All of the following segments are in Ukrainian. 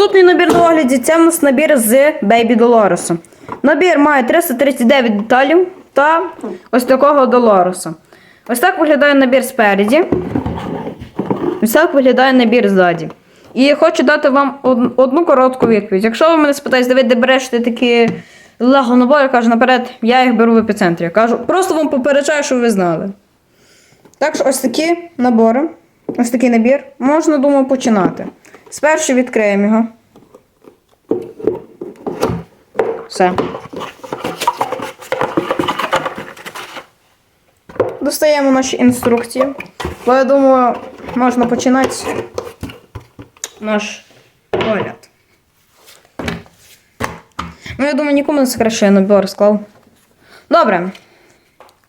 Наступний набір до огляді це в нас набір з Baby Dolores. Набір має 339 деталів та ось такого Долореса. Ось так виглядає набір спереді. Ось так виглядає набір ззаді. І хочу дати вам одну коротку відповідь. Якщо ви мене спитаєте, Давид, де береш ти такі лего набори, я кажу наперед, я їх беру в епіцентрі. Я кажу, просто вам попереджаю, щоб ви знали. Так що ось такі набори, ось такий набір, можна, думаю, починати. Спершу відкриємо його. Все. Достаємо наші інструкції. Бо я думаю, можна починати наш огляд. Ну, я думаю, нікому не секрет, що я набір склав. Добре.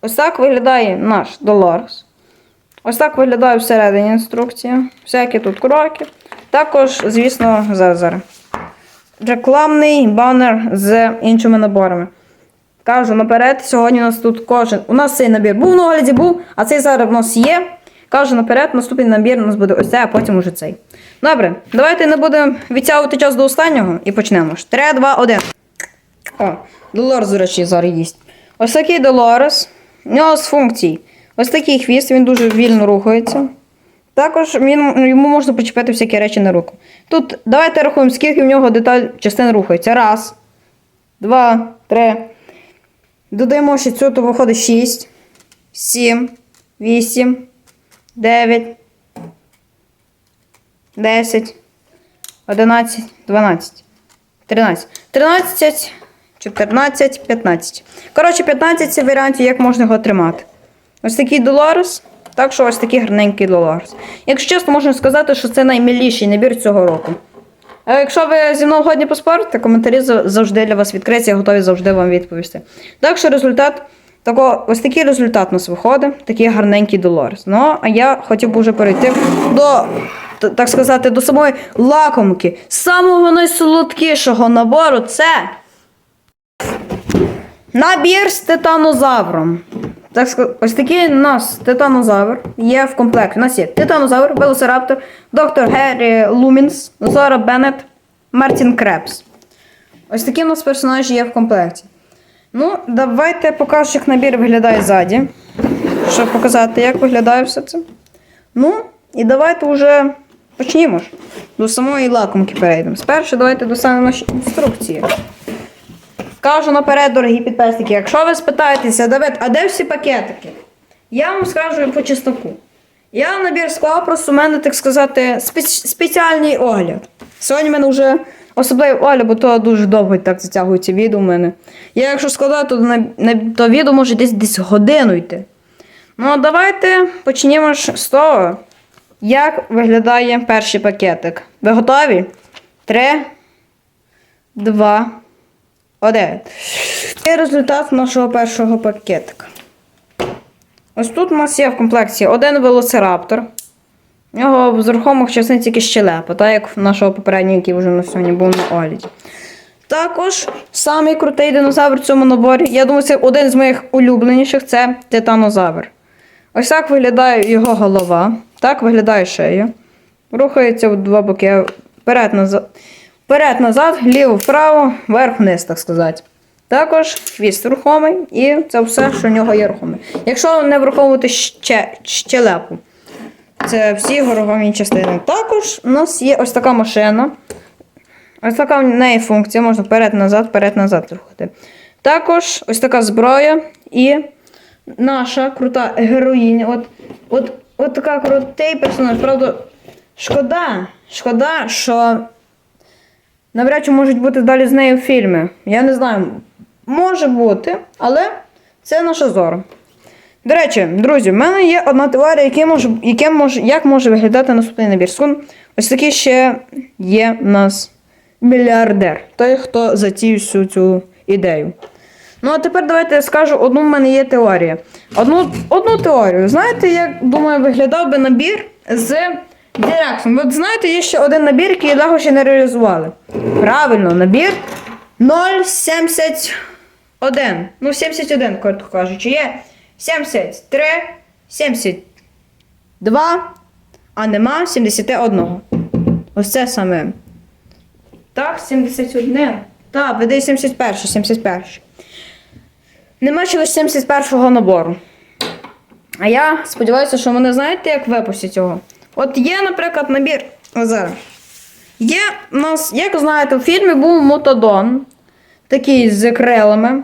Ось так виглядає наш Долорес. Ось так виглядає всередині інструкція. Всякі тут кроки. Також, звісно, зазер. Рекламний банер з іншими наборами. Кажу наперед, сьогодні у нас тут кожен. У нас цей набір був на огляді, був, а цей зараз в нас є. Кажу наперед, наступний набір у нас буде ось цей, а потім уже цей. Добре, давайте не будемо відтягувати час до останнього і почнемо. 3, 2, 1. О, Долорес, до речі, зараз їсть. Ось такий Долорес. У нього з функцій. Ось такий хвіст, він дуже вільно рухається. Також він, йому можна почепити всякі речі на руку. Тут давайте рахуємо, скільки в нього деталь частин рухається. Раз, два, три. Додаємо ще цю, то виходить 6, 7, 8, 9, 10, 11, 12, 13. 13, 14, 15. Коротше, 15 це варіантів, як можна його тримати. Ось такий Долорес. Так що ось такий гарненький Долорес. Якщо чесно, можна сказати, що це наймиліший набір цього року. А якщо ви зі мною годні поспорите, коментарі завжди для вас відкриті, я готові завжди вам відповісти. Так що результат такого, ось такий результат у нас виходить, такий гарненький Долорес. Ну, а я хотів би вже перейти до, так сказати, до самої лакомки, самого найсолодкішого набору це Набір з титанозавром. Так ось такий у нас титанозавр є в комплекті. У нас є титанозавр, велосираптор, доктор Геррі Лумінс, Зора Беннет, Мартін Крепс. Ось такі у нас персонажі є в комплекті. Ну, давайте покажу, як набір виглядає ззаді. Щоб показати, як виглядає все це. Ну, і давайте вже почнімо. До самої лакомки перейдемо. Спершу давайте до самої інструкції. Кажу наперед, дорогі підписники, якщо ви спитаєтеся, Давид, а де всі пакетики? Я вам скажу по чесноку. Я набір склав, просто у мене, так сказати, спец- спеціальний огляд. Сьогодні в мене вже особливий огляд, бо то дуже довго так затягується відео у мене. Я якщо складати, то, на, то відео може десь десь годину йти. Ну, давайте почнімо ж з того, як виглядає перший пакетик. Ви готові? Три, два, один. Це результат нашого першого пакетика. Ось тут у нас є в комплекті один велоцираптор. У нього з рухомих частин тільки щелепа, так як в нашого попереднього, який вже на сьогодні був на огляді. Також самий крутий динозавр в цьому наборі. Я думаю, це один з моїх улюбленіших це титанозавр. Ось так виглядає його голова. Так виглядає шея. Рухається в два боки. Вперед назад, вперед назад, ліво вправо, вверх вниз, так сказати. Також хвіст рухомий, і це все, що в нього є рухоме. Якщо не враховувати ще, щелепу, це всі горохові частини. Також у нас є ось така машина. Ось така в неї функція, можна вперед-назад, вперед-назад рухати. Також ось така зброя і наша крута героїня. От, от, от така крутий персонаж. Правда, шкода, шкода, що навряд чи можуть бути далі з нею фільми. Я не знаю, може бути, але це наша зора. До речі, друзі, в мене є одна теорія, яке може, яке може, як може виглядати наступний набір сун. Ось такий ще є в нас мільярдер. Той, хто затіяв всю цю ідею. Ну, а тепер давайте я скажу, одну в мене є теорія. Одну, одну теорію. Знаєте, як думаю, виглядав би набір з Дірексом? От знаєте, є ще один набір, який Лего ще не реалізували. Правильно, набір 071. Ну, 71, коротко кажучи, є 73, 72, а нема 71. Ось це саме Так, 71. Так, веде 71, 71. Нема ще лише 71-го набору. А я сподіваюся, що вони знаєте, як випустять його. От є, наприклад, набір. Зараз. Є у нас, як знаєте, у фільмі був мотодон. Такий з крилами.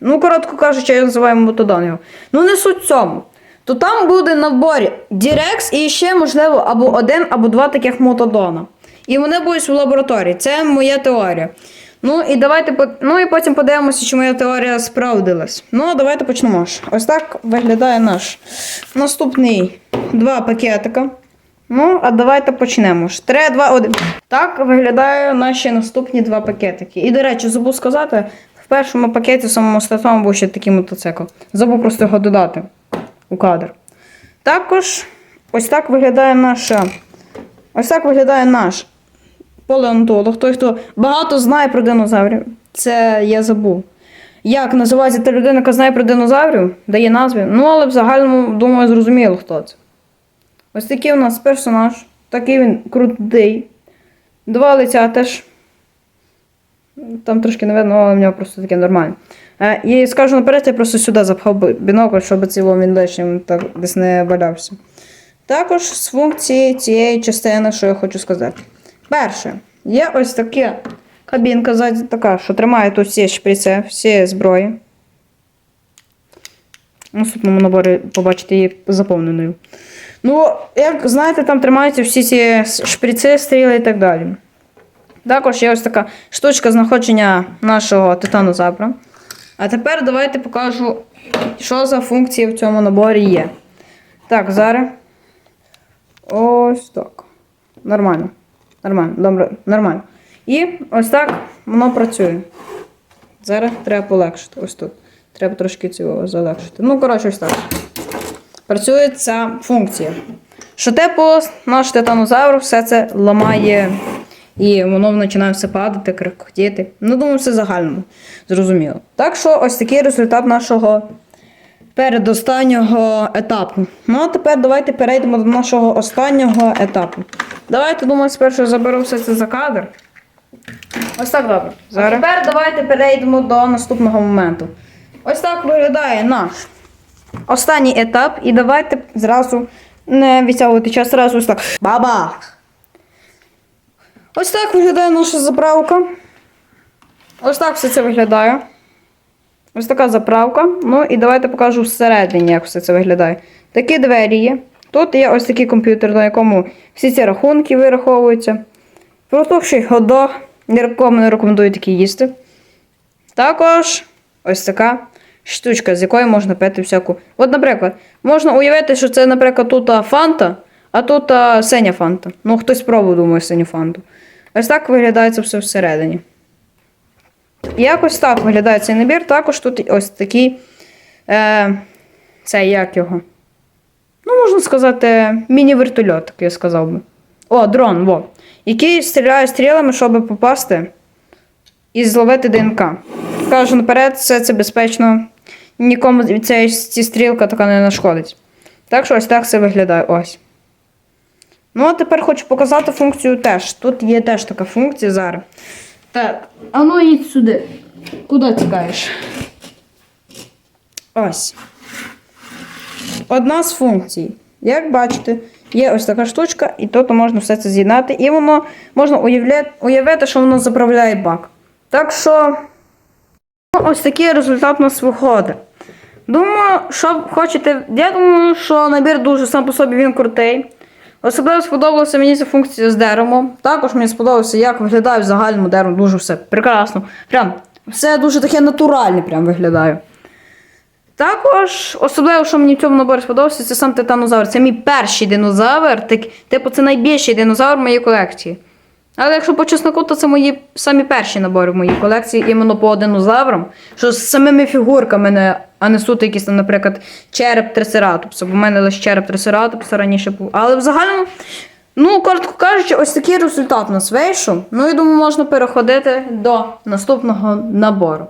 Ну, коротко кажучи, я називаю мотодон його. Ну, не суть цьому. То там буде на наборі Дірекс і ще, можливо, або один, або два таких мотодона. І вони будуть в лабораторії. Це моя теорія. Ну і давайте ну і потім подивимося, чи моя теорія справдилась. Ну, давайте почнемо. Ось так виглядає наш наступний два пакетика. Ну, а давайте почнемо. ж. Три, два, один. Так виглядають наші наступні два пакетики. І, до речі, забув сказати, в першому пакеті самому статому був ще такий мотоцикл. Забув просто його додати у кадр. Також ось так виглядає наша. Ось так виглядає наш палеонтолог. Той, хто багато знає про динозаврів. Це я забув. Як називається та людина, яка знає про динозаврів, дає назви. Ну, але в загальному, думаю, зрозуміло, хто це. Ось такий у нас персонаж. Такий він крутий. Два лиця теж. Там трошки не видно, але в нього просто таке нормальне. Е, і скажу наперед, я просто сюди запхав бінокль, щоб ціло він лишнім так десь не валявся. Також з функції цієї частини, що я хочу сказати. Перше, є ось таке кабінка ззаді така, що тримає тут всі шприци, всі зброї. В наступному наборі побачите її заповненою. Ну, як знаєте, там тримаються всі ці шприци, стріли і так далі. Також є ось така штучка знаходження нашого титанозавра. А тепер давайте покажу, що за функції в цьому наборі є. Так, зараз. Ось так. Нормально. Нормально, добре, нормально. І ось так воно працює. Зараз треба полегшити. Ось тут. Треба трошки цього залегшити. Ну, коротше, ось так. Працює ця функція. Що типу наш титанозавр все це ламає і воно починає все падати, крикотіти. Ну, думаю, все загальному. Зрозуміло. Так що ось такий результат нашого передостаннього етапу. Ну, а тепер давайте перейдемо до нашого останнього етапу. Давайте, думаю, спершу заберу все це за кадр. Ось так добре. Зараз. А тепер давайте перейдемо до наступного моменту. Ось так виглядає наш останній етап, і давайте зразу не відтягувати час, зразу ось так. Бабах! Ось так виглядає наша заправка. Ось так все це виглядає. Ось така заправка. Ну і давайте покажу всередині, як все це виглядає. Такі двері є. Тут є ось такий комп'ютер, на якому всі ці рахунки вираховуються. Протухший. Нікому не рекомендую такі їсти. Також ось така штучка, з якої можна пити всяку. От, наприклад, можна уявити, що це, наприклад, тут фанта, а тут а, синя фанта. Ну, хтось спробував, думаю, синю фанту. Ось так виглядає це все всередині. Якось так виглядає цей набір. Також тут ось такий. Е, це як його? Ну, можна сказати, міні-вертольот, я сказав би. О, дрон, во. Який стріляє стрілами, щоб попасти і зловити ДНК. Кажу наперед, все це безпечно. Нікому ця ці стрілка така не нашкодить. Так що ось так це виглядає. Ось. Ну, а тепер хочу показати функцію теж. Тут є теж така функція зараз. Так, а ну їдь сюди. Куди тікаєш? Ось. Одна з функцій. Як бачите, є ось така штучка, і тут можна все це з'єднати, і воно можна уявляти, уявити, що воно заправляє бак. Так що, ну, ось такий результат у нас виходить. Думаю, що хочете. Я думаю, що набір дуже сам по собі він крутий. Особливо сподобалася мені ця функція з деревом. Також мені сподобалося, як виглядає в загальному дерево. Дуже все прекрасно. Прям все дуже таке натуральне прям виглядає. Також, особливо, що мені в цьому наборі сподобався, це сам титанозавр. Це мій перший динозавр. Типу, це найбільший динозавр в моїй колекції. Але якщо по чесноку, то це мої самі перші набори в моїй колекції іменно по динозаврам, що з самими фігурками, не, а не суто якийсь там, наприклад, череп трицератопса. Бо в мене лише череп трицератопса раніше був. Але в загальному, ну, коротко кажучи, ось такий результат у нас вийшов. Ну я думаю, можна переходити до наступного набору.